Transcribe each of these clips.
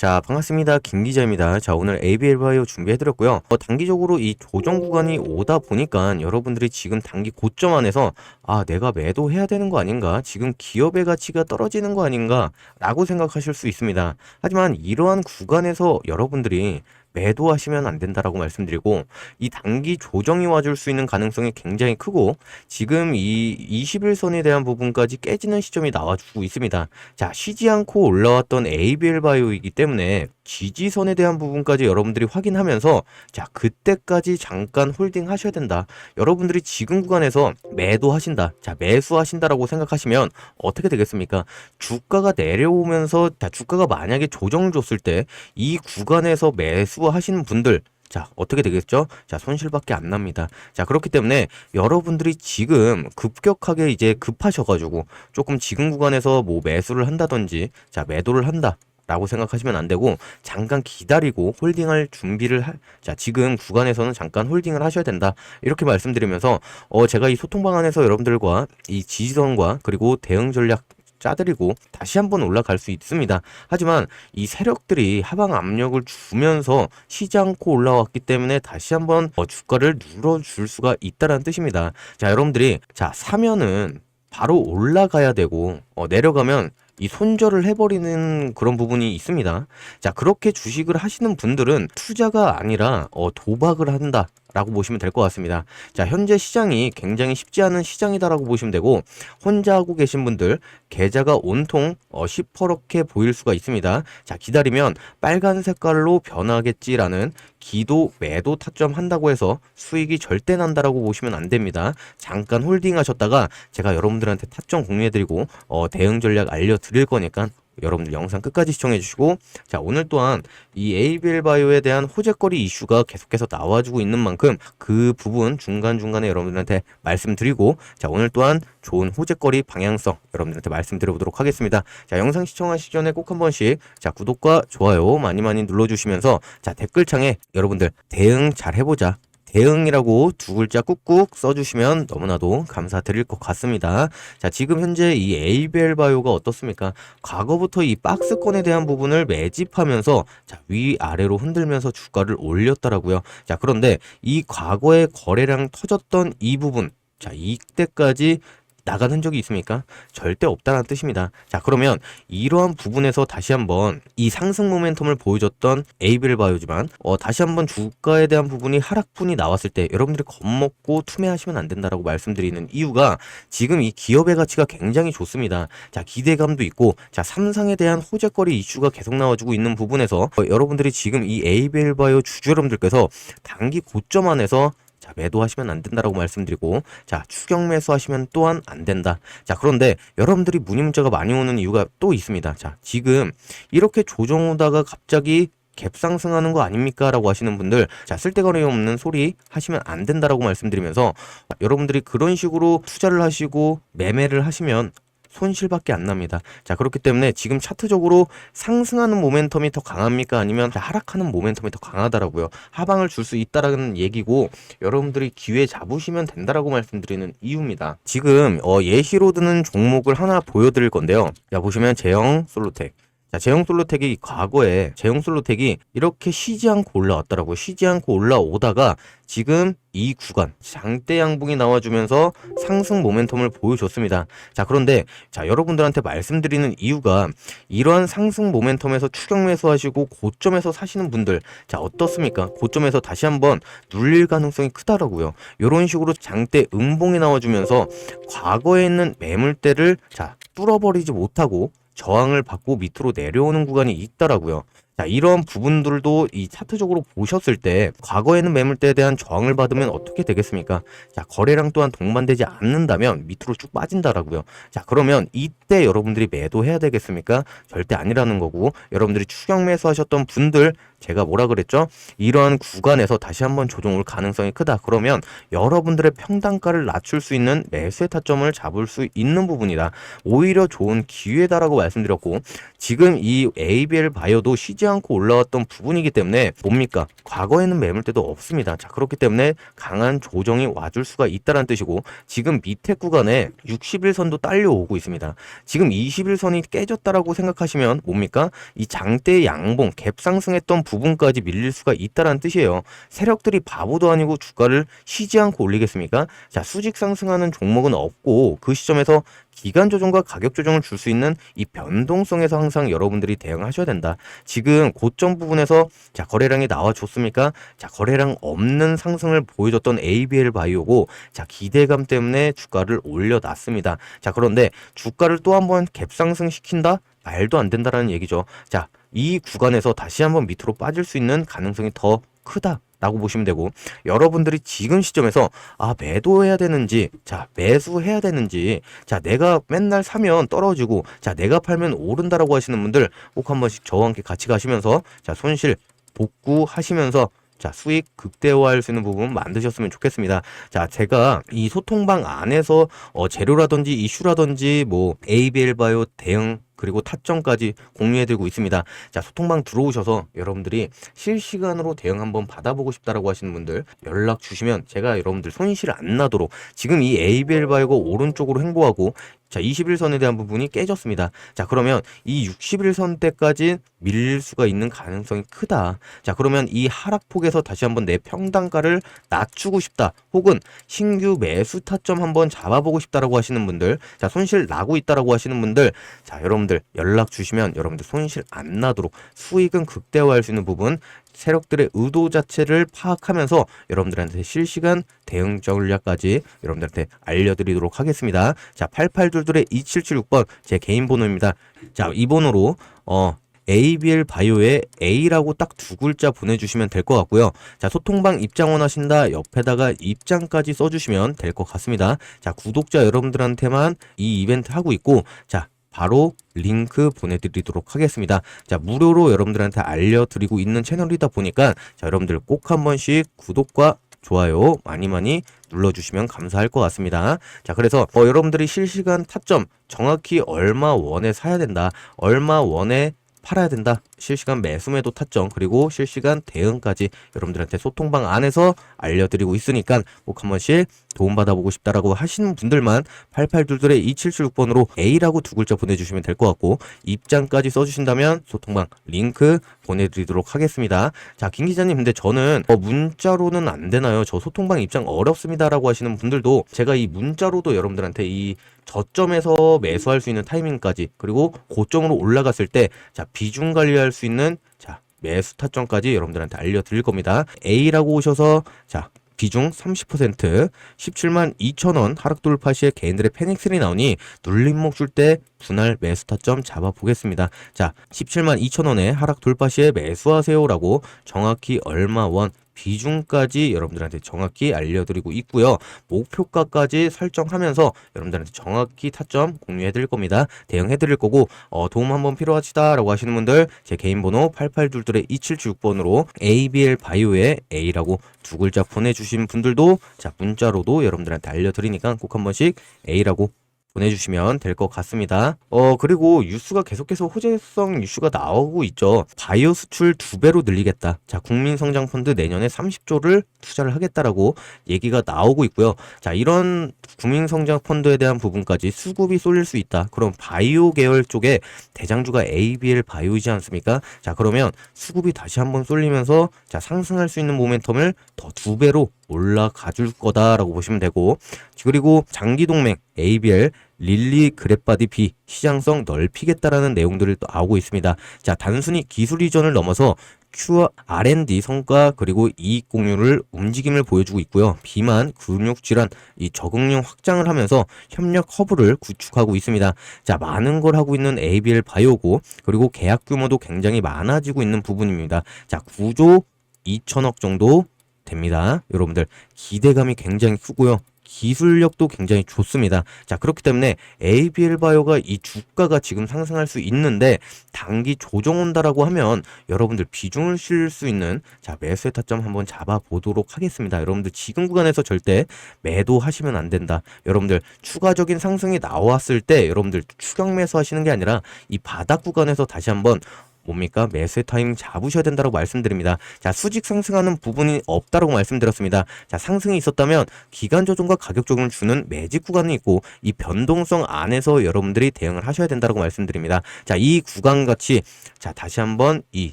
자, 반갑습니다. 김 기자입니다. 자, 오늘 ABL 바이오 준비해드렸고요. 어, 단기적으로 이 조정 구간이 오다 보니까 여러분들이 지금 단기 고점 안에서 아, 내가 매도해야 되는 거 아닌가? 지금 기업의 가치가 떨어지는 거 아닌가? 라고 생각하실 수 있습니다. 하지만 이러한 구간에서 여러분들이 매도하시면 안 된다라고 말씀드리고 이 단기 조정이 와줄 수 있는 가능성이 굉장히 크고 지금 이 21선에 대한 부분까지 깨지는 시점이 나와주고 있습니다. 자, 쉬지 않고 올라왔던 ABL 바이오이기 때문에 지지선에 대한 부분까지 여러분들이 확인하면서 자, 그때까지 잠깐 홀딩 하셔야 된다. 여러분들이 지금 구간에서 매도하신다. 자, 매수하신다라고 생각하시면 어떻게 되겠습니까? 주가가 내려오면서 자, 주가가 만약에 조정을 줬을 때 이 구간에서 매수하시는 분들 자, 어떻게 되겠죠? 자, 손실밖에 안 납니다. 자, 그렇기 때문에 여러분들이 지금 급격하게 이제 급하셔가지고 조금 지금 구간에서 뭐 매수를 한다든지, 자, 매도를 한다. 라고 생각하시면 안 되고 잠깐 기다리고 홀딩할 준비를 할, 자 지금 구간에서는 잠깐 홀딩을 하셔야 된다 이렇게 말씀드리면서 어 제가 이 소통 방안에서 여러분들과 이 지지선과 그리고 대응 전략 짜드리고 다시 한번 올라갈 수 있습니다. 하지만 이 세력들이 하방 압력을 주면서 쉬지 않고 올라왔기 때문에 다시 한번 어, 주가를 눌러줄 수가 있다는 뜻입니다. 자, 여러분들이 자 사면은 바로 올라가야 되고 어, 내려가면 이 손절을 해버리는 그런 부분이 있습니다. 자, 그렇게 주식을 하시는 분들은 투자가 아니라 어, 도박을 한다. 라고 보시면 될 것 같습니다. 자, 현재 시장이 굉장히 쉽지 않은 시장이다라고 보시면 되고, 혼자 하고 계신 분들, 계좌가 온통 어, 시퍼렇게 보일 수가 있습니다. 자, 기다리면 빨간 색깔로 변하겠지라는 기도 매도 타점 한다고 해서 수익이 절대 난다라고 보시면 안 됩니다. 잠깐 홀딩 하셨다가 제가 여러분들한테 타점 공유해드리고, 어, 대응 전략 알려드릴 거니까 여러분들 영상 끝까지 시청해 주시고 자 오늘 또한 이 에이빌 바이오에 대한 호재거리 이슈가 계속해서 나와주고 있는 만큼 그 부분 중간중간에 여러분들한테 말씀드리고 자 오늘 또한 좋은 호재거리 방향성 여러분들한테 말씀드려보도록 하겠습니다. 자 영상 시청하시기 전에 꼭 한 번씩 자 구독과 좋아요 많이 많이 눌러주시면서 자 댓글창에 여러분들 대응 잘 해보자 대응이라고 두 글자 꾹꾹 써주시면 너무나도 감사드릴 것 같습니다. 자, 지금 현재 이 ABL 바이오가 어떻습니까? 과거부터 이 박스권에 대한 부분을 매집하면서 자, 위아래로 흔들면서 주가를 올렸더라고요. 자, 그런데 이 과거에 거래량 터졌던 이 부분 자, 이때까지 나간 흔적이 있습니까? 절대 없다는 뜻입니다. 자, 그러면 이러한 부분에서 다시 한번 이 상승 모멘텀을 보여줬던 에이빌 바이오지만 어, 다시 한번 주가에 대한 부분이 하락분이 나왔을 때 여러분들이 겁먹고 투매하시면 안 된다라고 말씀드리는 이유가 지금 이 기업의 가치가 굉장히 좋습니다. 자, 기대감도 있고 자, 삼상에 대한 호재거리 이슈가 계속 나와주고 있는 부분에서 어, 여러분들이 지금 이 에이빌 바이오 주주 여러분들께서 단기 고점 안에서 자, 매도하시면 안 된다라고 말씀드리고, 자, 추격 매수하시면 또한 안 된다. 자, 그런데 여러분들이 문의 문자가 많이 오는 이유가 또 있습니다. 자, 지금 이렇게 조정 오다가 갑자기 갭 상승하는 거 아닙니까? 라고 하시는 분들, 자, 쓸데거리 없는 소리 하시면 안 된다라고 말씀드리면서, 여러분들이 그런 식으로 투자를 하시고 매매를 하시면 손실밖에 안 납니다. 자, 그렇기 때문에 지금 차트적으로 상승하는 모멘텀이 더 강합니까? 아니면 하락하는 모멘텀이 더 강하다라고요. 하방을 줄 수 있다라는 얘기고 여러분들이 기회 잡으시면 된다라고 말씀드리는 이유입니다. 지금 어, 예시로 드는 종목을 하나 보여드릴 건데요. 자, 보시면 제형 솔로텍. 자, 제형 솔로텍이 과거에 제형 솔로텍이 이렇게 쉬지 않고 올라왔더라고요. 쉬지 않고 올라오다가 지금 이 구간 장대 양봉이 나와주면서 상승 모멘텀을 보여줬습니다. 자, 그런데 자, 여러분들한테 말씀드리는 이유가 이러한 상승 모멘텀에서 추격 매수하시고 고점에서 사시는 분들 자, 어떻습니까? 고점에서 다시 한번 눌릴 가능성이 크다라고요. 이런 식으로 장대 음봉이 나와주면서 과거에 있는 매물대를 자, 뚫어버리지 못하고 저항을 받고 밑으로 내려오는 구간이 있더라고요. 자, 이런 부분들도 이 차트적으로 보셨을 때 과거에는 매물대에 대한 저항을 받으면 어떻게 되겠습니까? 자, 거래량 또한 동반되지 않는다면 밑으로 쭉 빠진다라고요. 자, 그러면 이때 여러분들이 매도해야 되겠습니까? 절대 아니라는 거고 여러분들이 추격 매수하셨던 분들 제가 뭐라 그랬죠? 이러한 구간에서 다시 한번 조정 올 가능성이 크다. 그러면 여러분들의 평단가를 낮출 수 있는 매수의 타점을 잡을 수 있는 부분이다. 오히려 좋은 기회다라고 말씀드렸고 지금 이 ABL 바이오도 쉬지 않고 올라왔던 부분이기 때문에 뭡니까? 과거에는 매물대도 없습니다. 자 그렇기 때문에 강한 조정이 와줄 수가 있다는 뜻이고 지금 밑에 구간에 60일선도 딸려오고 있습니다. 지금 21선이 깨졌다라고 생각하시면 뭡니까? 이 장대 양봉 갭 상승했던 부분까지 밀릴 수가 있다는 뜻이에요. 세력들이 바보도 아니고 주가를 쉬지 않고 올리겠습니까? 자 수직 상승하는 종목은 없고 그 시점에서 기간 조정과 가격 조정을 줄 수 있는 이 변동성에서 항상 여러분들이 대응하셔야 된다. 지금 고점 부분에서 자 거래량이 나와줬습니까? 자 거래량 없는 상승을 보여줬던 ABL 바이오고 자 기대감 때문에 주가를 올려놨습니다. 자 그런데 주가를 또 한 번 갭상승 시킨다? 말도 안 된다라는 얘기죠. 자 이 구간에서 다시 한번 밑으로 빠질 수 있는 가능성이 더 크다. 라고 보시면 되고 여러분들이 지금 시점에서 아 매도해야 되는지 자 매수해야 되는지 자 내가 맨날 사면 떨어지고 자 내가 팔면 오른다라고 하시는 분들 꼭 한 번씩 저와 함께 같이 가시면서 자 손실 복구하시면서 자, 수익 극대화할 수 있는 부분 만드셨으면 좋겠습니다. 자, 제가 이 소통방 안에서 어, 재료라든지 이슈라든지 뭐 ABL 바이오 대응 그리고 타점까지 공유해드리고 있습니다. 자, 소통방 들어오셔서 여러분들이 실시간으로 대응 한번 받아보고 싶다라고 하시는 분들 연락 주시면 제가 여러분들 손실 안 나도록 지금 이 ABL 바이오가 오른쪽으로 행보하고 자, 21선에 대한 부분이 깨졌습니다. 자, 그러면 이 61선 때까지 밀릴 수가 있는 가능성이 크다. 자, 그러면 이 하락폭에서 다시 한번 내 평단가를 낮추고 싶다. 혹은 신규 매수 타점 한번 잡아보고 싶다라고 하시는 분들, 자, 손실 나고 있다라고 하시는 분들, 자, 여러분들 연락 주시면 여러분들 손실 안 나도록 수익은 극대화할 수 있는 부분 세력들의 의도 자체를 파악하면서 여러분들한테 실시간 대응 전략까지 여러분들한테 알려드리도록 하겠습니다. 자, 8822의 2776번 제 개인 번호입니다. 자, 이 번호로 어 ABL 바이오에 A라고 딱 두 글자 보내주시면 될 것 같고요. 자, 소통방 입장 원 하신다 옆에다가 입장까지 써주시면 될 것 같습니다. 자, 구독자 여러분들한테만 이 이벤트 하고 있고, 자, 바로 링크 보내드리도록 하겠습니다. 자, 무료로 여러분들한테 알려드리고 있는 채널이다 보니까 자, 여러분들 꼭 한 번씩 구독과 좋아요 많이 많이 눌러주시면 감사할 것 같습니다. 자, 그래서 어, 여러분들이 실시간 타점 정확히 얼마 원에 사야 된다, 얼마 원에 팔아야 된다. 실시간 매수 매도 타점 그리고 실시간 대응까지 여러분들한테 소통방 안에서 알려드리고 있으니까 꼭 한 번씩 도움받아보고 싶다라고 하시는 분들만 8822의 2776번으로 A라고 두 글자 보내주시면 될 것 같고 입장까지 써주신다면 소통방 링크 보내드리도록 하겠습니다. 자, 김 기자님 근데 저는 어, 문자로는 안 되나요? 저 소통방 입장 어렵습니다라고 하시는 분들도 제가 이 문자로도 여러분들한테 이 저점에서 매수할 수 있는 타이밍까지 그리고 고점으로 올라갔을 때 자 비중 관리할 수 있는 자 매수 타점까지 여러분들한테 알려드릴 겁니다. A라고 오셔서 자 비중 30% 17만 2천원 하락 돌파 시에 개인들의 패닉셀이 나오니 눌림목 줄 때 분할 매수 타점 잡아보겠습니다. 자 17만 2천원에 하락 돌파 시에 매수하세요라고 정확히 얼마 원 비중까지 여러분들한테 정확히 알려드리고 있고요. 목표가까지 설정하면서 여러분들한테 정확히 타점 공유해 드릴 겁니다. 대응해 드릴 거고 어, 도움 한번 필요하시다라고 하시는 분들 제 개인 번호 8822의 2776번으로 ABL 바이오에 A라고 두 글자 보내주신 분들도 자 문자로도 여러분들한테 알려드리니까 꼭 한 번씩 A라고 보내주시면 될 것 같습니다. 어, 그리고 뉴스가 계속해서 호재성 이슈가 나오고 있죠. 바이오 수출 두 배로 늘리겠다. 자, 국민성장펀드 내년에 30조를 투자를 하겠다라고 얘기가 나오고 있고요. 자, 이런 국민성장펀드에 대한 부분까지 수급이 쏠릴 수 있다. 그럼 바이오 계열 쪽에 대장주가 ABL 바이오이지 않습니까? 자, 그러면 수급이 다시 한번 쏠리면서 자, 상승할 수 있는 모멘텀을 더 두 배로 올라가 줄 거다라고 보시면 되고 그리고 장기 동맹 ABL 릴리 그랩바디 B 시장성 넓히겠다라는 내용들을 또 나오고 있습니다. 자, 단순히 기술 이전을 넘어서 Q R&D 성과 그리고 이익 공유를 움직임을 보여주고 있고요. 비만, 근육 질환, 이 적응력 확장을 하면서 협력 허브를 구축하고 있습니다. 자, 많은 걸 하고 있는 ABL 바이오고 그리고 계약 규모도 굉장히 많아지고 있는 부분입니다. 자, 9조 2천억 정도 됩니다. 여러분들 기대감이 굉장히 크고요. 기술력도 굉장히 좋습니다. 자, 그렇기 때문에 ABL 바이오가 이 주가가 지금 상승할 수 있는데 단기 조정 온다라고 하면 여러분들 비중을 실수 있는 자, 매수의 타점 한번 잡아 보도록 하겠습니다. 여러분들 지금 구간에서 절대 매도하시면 안 된다. 여러분들 추가적인 상승이 나왔을 때 여러분들 추격 매수하시는 게 아니라 이 바닥 구간에서 다시 한번 뭡니까? 매수의 타이밍 잡으셔야 된다고 말씀드립니다. 자, 수직 상승하는 부분이 없다라고 말씀드렸습니다. 자, 상승이 있었다면 기간 조정과 가격 조정을 주는 매직 구간이 있고 이 변동성 안에서 여러분들이 대응을 하셔야 된다고 말씀드립니다. 자, 이 구간 같이 자, 다시 한번 이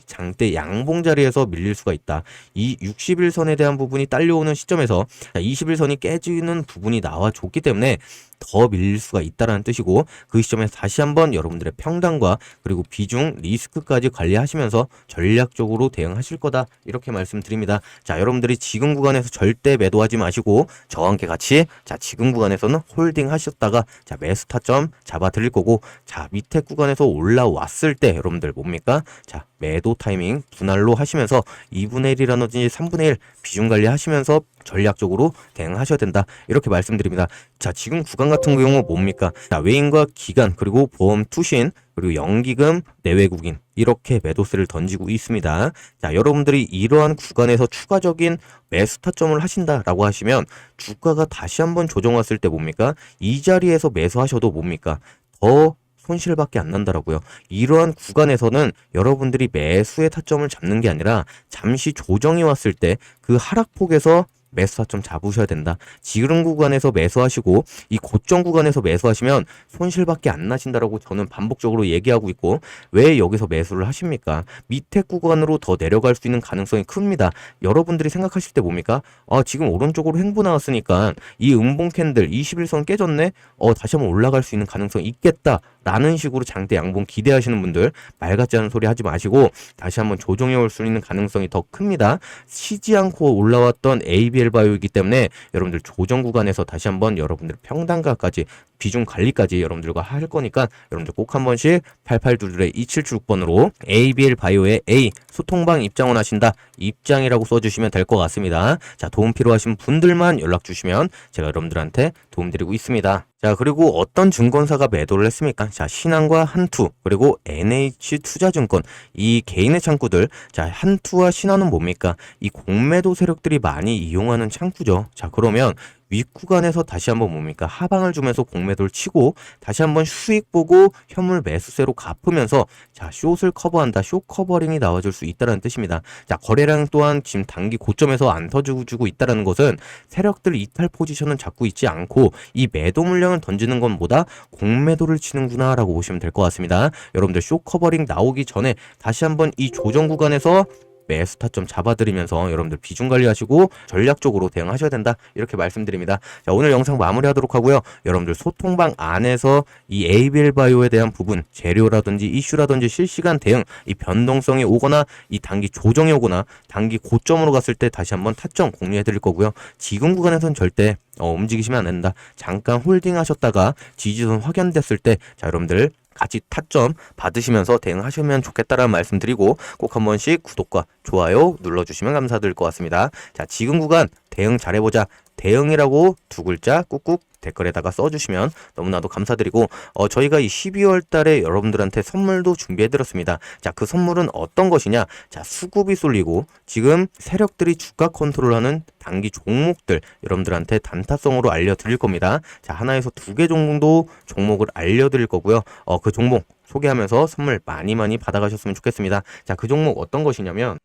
장대 양봉 자리에서 밀릴 수가 있다. 이 60일선에 대한 부분이 딸려오는 시점에서 자, 20일선이 깨지는 부분이 나와 줬기 때문에 더 밀릴 수가 있다라는 뜻이고 그 시점에서 다시 한번 여러분들의 평단과 그리고 비중 리스크까지 관리하시면서 전략적으로 대응하실 거다 이렇게 말씀드립니다. 자 여러분들이 지금 구간에서 절대 매도하지 마시고 저와 함께 같이 자 지금 구간에서는 홀딩 하셨다가 자 매수 타점 잡아 드릴 거고 자 밑에 구간에서 올라왔을 때 여러분들 뭡니까 자 매도 타이밍 분할로 하시면서 2분의 1이라든지 3분의 1 비중 관리하시면서 전략적으로 대응하셔야 된다. 이렇게 말씀드립니다. 자, 지금 구간 같은 경우 뭡니까? 자, 외인과 기간 그리고 보험 투신 그리고 연기금 내외국인 이렇게 매도세를 던지고 있습니다. 자, 여러분들이 이러한 구간에서 추가적인 매수 타점을 하신다라고 하시면 주가가 다시 한번 조정 왔을 때 뭡니까? 이 자리에서 매수하셔도 뭡니까? 더 손실밖에 안 난다라고요. 이러한 구간에서는 여러분들이 매수의 타점을 잡는 게 아니라 잠시 조정이 왔을 때 그 하락폭에서 매수 타점 잡으셔야 된다. 지금 구간에서 매수하시고 이 고점 구간에서 매수하시면 손실밖에 안 나신다라고 저는 반복적으로 얘기하고 있고 왜 여기서 매수를 하십니까? 밑에 구간으로 더 내려갈 수 있는 가능성이 큽니다. 여러분들이 생각하실 때 뭡니까? 아 지금 오른쪽으로 횡보 나왔으니까 이 음봉 캔들 21선 깨졌네. 어 다시 한번 올라갈 수 있는 가능성이 있겠다. 라는 식으로 장대 양봉 기대하시는 분들 말 같지 않은 소리 하지 마시고 다시 한번 조정해 올 수 있는 가능성이 더 큽니다. 쉬지 않고 올라왔던 ABL 바이오이기 때문에 여러분들 조정 구간에서 다시 한번 여러분들 평단가까지 비중 관리까지 여러분들과 할 거니까 여러분들 꼭 한 번씩 8822의 276번으로 ABL 바이오의 A 소통방 입장원 하신다 입장이라고 써주시면 될 것 같습니다. 자 도움 필요하신 분들만 연락 주시면 제가 여러분들한테 도움 드리고 있습니다. 자 그리고 어떤 증권사가 매도를 했습니까? 자 신한과 한투 그리고 NH 투자증권 이 개인의 창구들 자 한투와 신한은 뭡니까? 이 공매도 세력들이 많이 이용하는 창구죠. 자 그러면 윗구간에서 다시 한번 뭡니까? 하방을 주면서 공매도를 치고 다시 한번 수익 보고 현물 매수세로 갚으면서 자 숏을 커버한다. 숏 커버링이 나와줄 수 있다는 뜻입니다. 자 거래량 또한 지금 단기 고점에서 안 터주고 있다는 것은 세력들 이탈 포지션은 잡고 있지 않고 이 매도 물량을 던지는 것보다 공매도를 치는구나 라고 보시면 될 것 같습니다. 여러분들 숏 커버링 나오기 전에 다시 한번 이 조정 구간에서 매수 타점 잡아드리면서 여러분들 비중 관리하시고 전략적으로 대응하셔야 된다 이렇게 말씀드립니다. 자 오늘 영상 마무리하도록 하고요. 여러분들 소통방 안에서 이 ABL 바이오에 대한 부분 재료라든지 이슈라든지 실시간 대응 이 변동성이 오거나 이 단기 조정이 오거나 단기 고점으로 갔을 때 다시 한번 타점 공유해 드릴 거고요. 지금 구간에선 절대 어, 움직이시면 안 된다. 잠깐 홀딩 하셨다가 지지선 확연됐을 때 자 여러분들 같이 타점 받으시면서 대응하시면 좋겠다라는 말씀드리고 꼭 한 번씩 구독과 좋아요 눌러주시면 감사드릴 것 같습니다. 자, 지금 구간 대응 잘해보자. 대응이라고 두 글자 꾹꾹 댓글에다가 써주시면 너무나도 감사드리고 어, 저희가 이 12월 달에 여러분들한테 선물도 준비해드렸습니다. 자, 그 선물은 어떤 것이냐? 자, 수급이 쏠리고 지금 세력들이 주가 컨트롤하는 단기 종목들 여러분들한테 단타성으로 알려드릴 겁니다. 자, 하나에서 두 개 정도 종목을 알려드릴 거고요. 어, 그 종목 소개하면서 선물 많이 많이 받아가셨으면 좋겠습니다. 자, 그 종목 어떤 것이냐면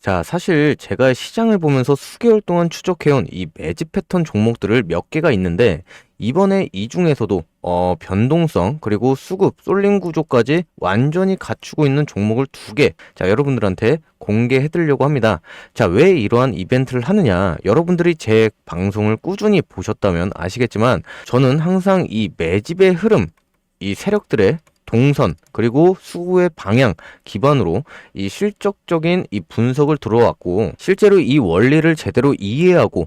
자, 사실 제가 시장을 보면서 수개월 동안 추적해온 이 매집 패턴 종목들을 몇 개가 있는데 이번에 이 중에서도 어, 변동성 그리고 수급 쏠림 구조까지 완전히 갖추고 있는 종목을 두 개. 자, 여러분들한테 공개해 드리려고 합니다. 자, 왜 이러한 이벤트를 하느냐? 여러분들이 제 방송을 꾸준히 보셨다면 아시겠지만 저는 항상 이 매집의 흐름 이 세력들의 동선 그리고 수구의 방향 기반으로 이 실적적인 이 분석을 들어왔고 실제로 이 원리를 제대로 이해하고